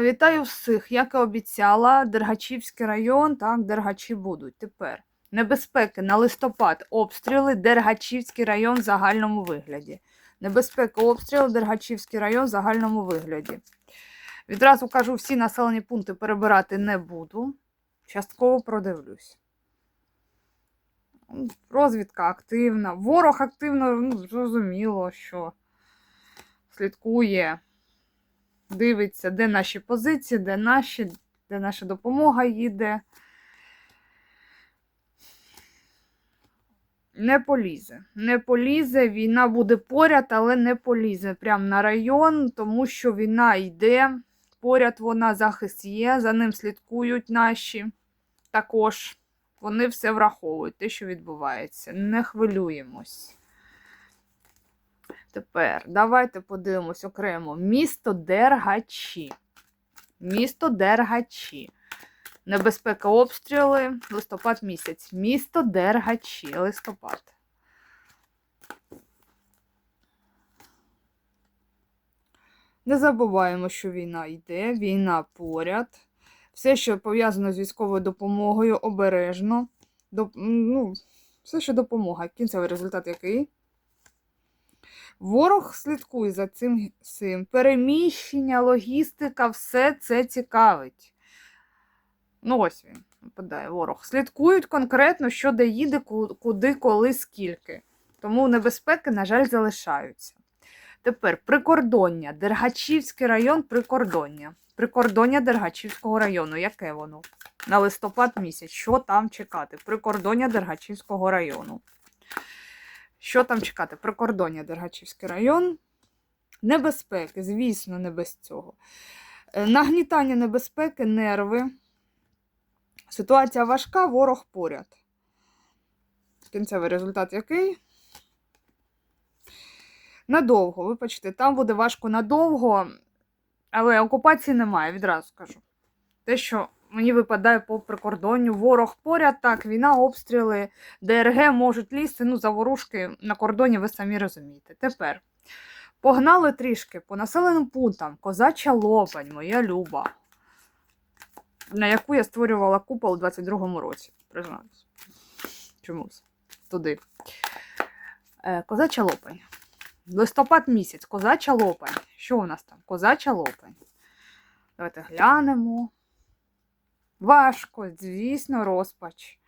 Вітаю всіх, як і обіцяла, Дергачівський район, так, Дергачі будуть. Тепер небезпеки на листопад, обстріли, Дергачівський район в загальному вигляді. Небезпека обстріли, Дергачівський район в загальному вигляді. Відразу кажу, всі населені пункти перебирати не буду. Частково продивлюсь. Розвідка активна. Ворог активно, ну, зрозуміло, що слідкує дивиться, де наші позиції, де наші, де наша допомога їде. Не полізе. Не полізе, війна буде поряд, але не полізе прямо на район, тому що війна йде. Поряд вона захист є, за ним слідкують наші. Також вони все враховують, те, що відбувається. Не хвилюємось. Тепер давайте подивимось окремо. Місто Дергачі. Місто Дергачі. Небезпека обстріли. Листопад місяць. Місто Дергачі. Листопад. Не забуваємо, що війна йде, війна поряд. Все, що пов'язано з військовою допомогою, обережно. Доп... Ну, все, що допомога. Кінцевий результат який? Ворог слідкує за цим всім. Переміщення, логістика, все це цікавить. Ну, ось він нападає ворог. Слідкують конкретно, що де їде, куди, коли, скільки. Тому небезпеки, на жаль, залишаються. Тепер прикордоння. Дергачівський район прикордоння. Прикордоння Дергачівського району. Яке воно? На листопад місяць. Що там чекати? Прикордоння Дергачівського району. Що там чекати? Прикордоння Дергачівський район. Небезпеки, звісно, не без цього. Е, Нагнітання небезпеки, нерви. Ситуація важка, ворог поряд. Кінцевий результат який? Надовго, вибачте, там буде важко надовго, але окупації немає, відразу скажу. Те, що мені випадає по прикордонню, ворог поряд, так, війна, обстріли, ДРГ можуть лізти, ну, заворушки на кордоні, ви самі розумієте. Тепер погнали трішки по населеним пунктам. Козача Лопань, моя люба, на яку я створювала купол у 22-му році. Признаюсь. Чомусь. Туди. Е, Козача Лопань. Листопад місяць, козача лопань. Що у нас там? Козача лопань. Давайте глянемо. Важко, звісно, розпач.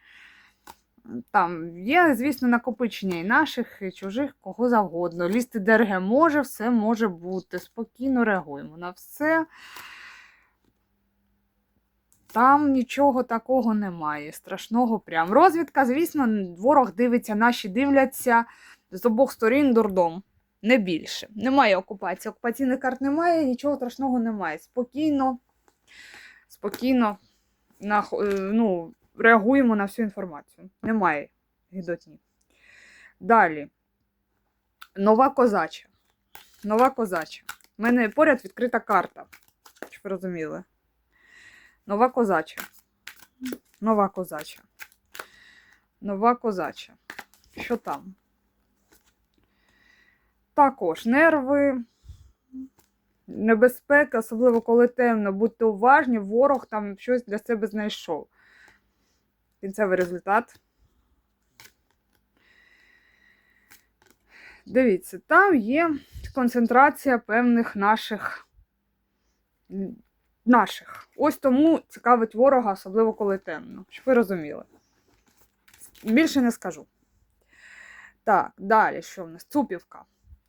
Там є, звісно, накопичення і наших, і чужих, кого завгодно. Лізти ДРГ може, все може бути. Спокійно реагуємо на все. Там нічого такого немає. Страшного прям. Розвідка, звісно, ворог дивиться, наші дивляться з обох сторін дурдом. Не більше. Немає окупації. Окупаційних карт немає, нічого страшного немає. Спокійно, спокійно на, ну, реагуємо на всю інформацію. Немає гідотні. Далі. Нова козача. Нова козача. У мене поряд відкрита карта. Щоб ви розуміли. Нова козача. Нова козача. Нова козача. Що там? Також нерви, небезпека, особливо коли темно, будьте уважні, ворог там щось для себе знайшов. Кінцевий результат. Дивіться, там є концентрація певних наших. наших. Ось тому цікавить ворога, особливо коли темно. Щоб ви розуміли. Більше не скажу. Так, далі що в нас? Цупівка.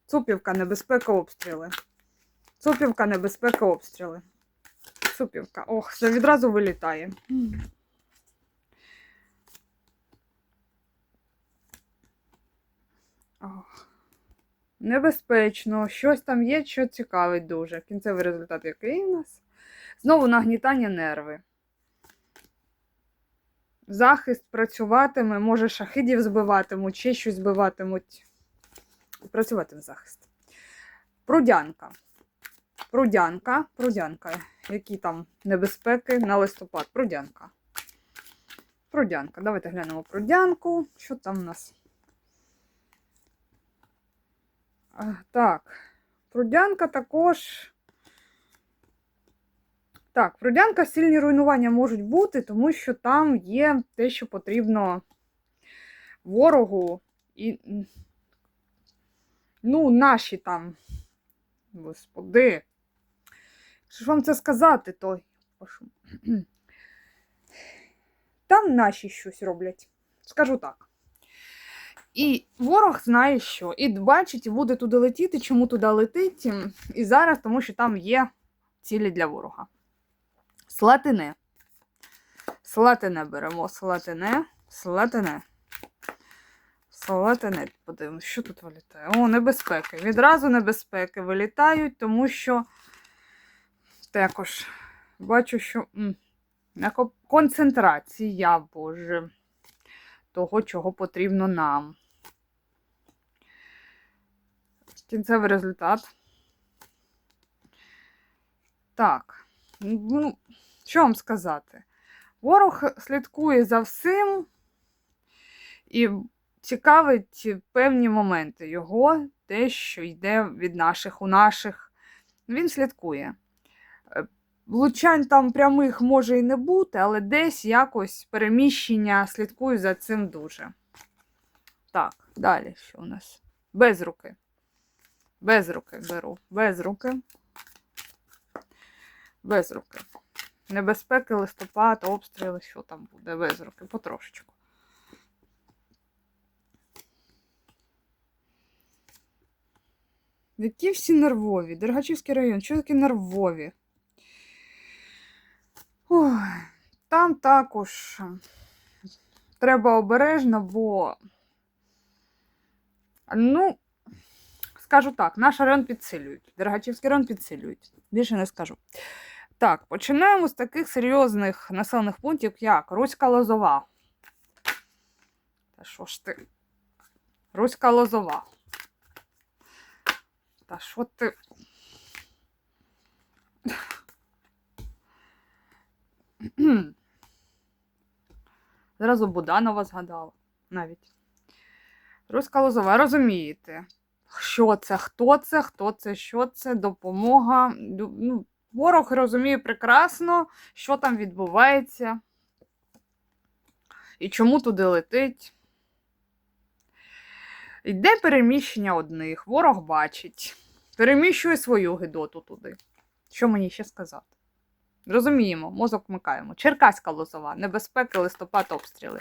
Цупівка, небезпека обстріли. Цупівка, небезпека обстріли. Цупівка. Ох, це відразу вилітає. Ох. Небезпечно. Щось там є, що цікавить дуже. Кінцевий результат який у нас? Знову нагнітання нерви. Захист працюватиме, може шахидів збиватимуть, ще щось збиватимуть. Працюватиме захист. Прудянка. Прудянка. Прудянка. Які там небезпеки на листопад? Прудянка. Прудянка. Давайте глянемо прудянку. Що там у нас? Так. Прудянка також Так, в Родянка сильні руйнування можуть бути, тому що там є те, що потрібно ворогу і. Ну, наші там. Господи. Що ж вам це сказати, то. Там наші щось роблять. Скажу так. І ворог знає, що. І бачить, буде туди летіти, чому туди летить. І зараз, тому що там є цілі для ворога. Слатине. Слатине беремо. Слатине. Слатине. Слатине. Подивимось, що тут вилітає. О, небезпеки. Відразу небезпеки вилітають, тому що також бачу, що м, ко- концентрація, Боже, того, чого потрібно нам. Кінцевий результат. Так. Ну, що вам сказати? Ворог слідкує за всім і цікавить певні моменти його, те, що йде від наших у наших. Він слідкує. Е, Влучань там прямих може і не бути, але десь якось переміщення слідкую за цим дуже. Так, далі що у нас? Без руки. Без руки беру. Без руки. Без руки. Небезпеки, листопад, обстріли, що там буде, без руки, потрошечку. Які всі нервові? Дергачівський район, що таке нервові? Там також треба обережно, бо, ну, скажу так, наш район підсилюють. Дергачівський район підсилюють. Більше не скажу. Так, починаємо з таких серйозних населених пунктів, як Руська Лозова. Та що ж ти? Руська Лозова. Та що ти? Зразу Буданова згадала навіть. Руська Лозова, розумієте, що це, хто це, хто це, що це, допомога. Ну, ворог розуміє прекрасно, що там відбувається і чому туди летить. Йде переміщення одних, ворог бачить, переміщує свою гидоту туди. Що мені ще сказати? Розуміємо, мозок вмикаємо. Черкаська лозова, небезпеки, листопад, обстріли.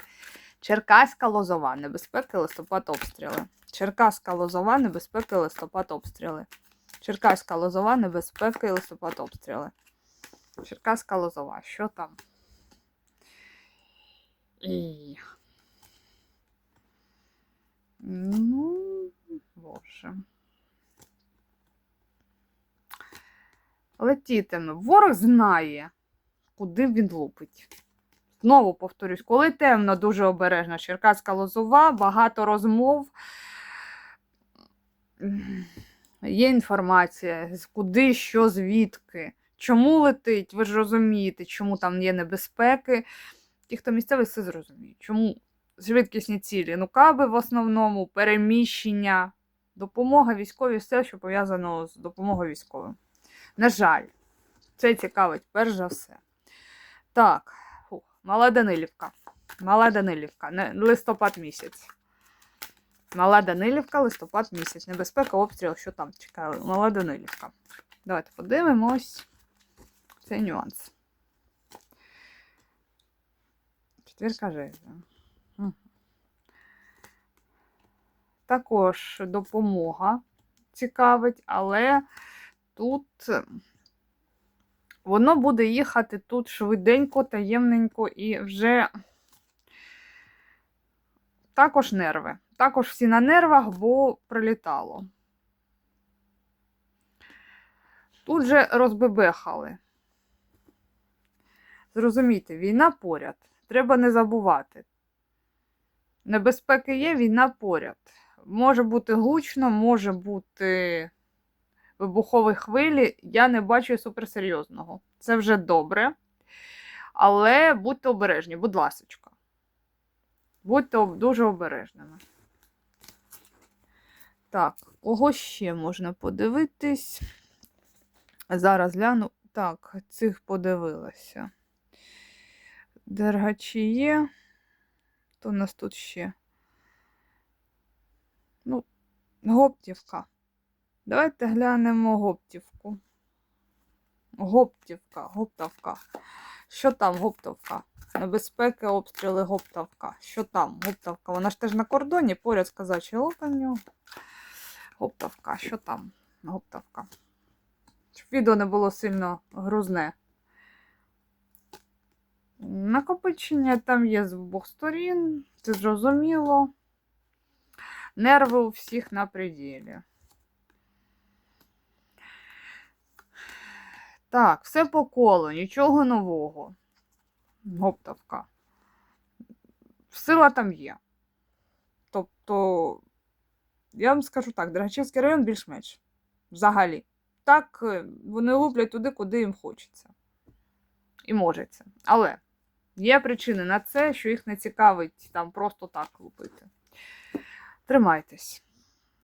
Черкаська лозова, небезпеки, листопад, обстріли. Черкаська лозова, небезпеки, листопад, обстріли. Черкаська лозова, небезпеки, листопад, обстріли. Черкаська лозова, що там? І... Ну, боже. Летітиме. Ворог знає, куди він лупить. Знову повторюсь, коли темно, дуже обережно. Черкаська лозова, багато розмов. Є інформація, куди, що, звідки. Чому летить, ви ж розумієте, чому там є небезпеки. Ті, хто місцевий, все зрозуміють. Чому швидкісні цілі? Ну, каби в основному, переміщення, допомога військовій, все, що пов'язано з допомогою військовим. На жаль, це цікавить перш за все. Так, фух, Мала Данилівка. Мала Данилівка, не, листопад місяць. Мала Данилівка, листопад місяць. Небезпека, обстріл, що там чекає. Мала Данилівка. Давайте подивимось цей нюанс. Четвірка. Мгм. Також допомога цікавить, але тут е, воно буде їхати тут швиденько, таємненько і вже також нерви. Також всі на нервах, бо прилітало. Тут же розбебехали. Зрозумійте, війна поряд. Треба не забувати. Небезпеки є, війна поряд. Може бути гучно, може бути вибухові хвилі. Я не бачу суперсерйозного. Це вже добре. Але будьте обережні, будь ласочка. Будьте дуже обережними. Так, кого ще можна подивитись? Зараз гляну. Так, цих подивилася. Дергачі є. То у нас тут ще. Ну, Гоптівка. Давайте глянемо Гоптівку. Гоптівка, Гоптавка. Що там, Гоптавка? Небезпеки, обстріли, Гоптавка. Що там, Гоптавка? Вона ж теж на кордоні, поряд з казачою локанню. Гоптавка, що там? Гоптавка. Щоб відео не було сильно грузне. Накопичення там є з обох сторін, це зрозуміло. Нерви у всіх на пределі. Так, все по колу, нічого нового. Гоптавка. Сила там є. Тобто, я вам скажу так, Дергачівський район більш-менш. Взагалі. Так, е, вони луплять туди, куди їм хочеться. І можеться. Але є причини на це, що їх не цікавить там просто так лупити. Тримайтесь.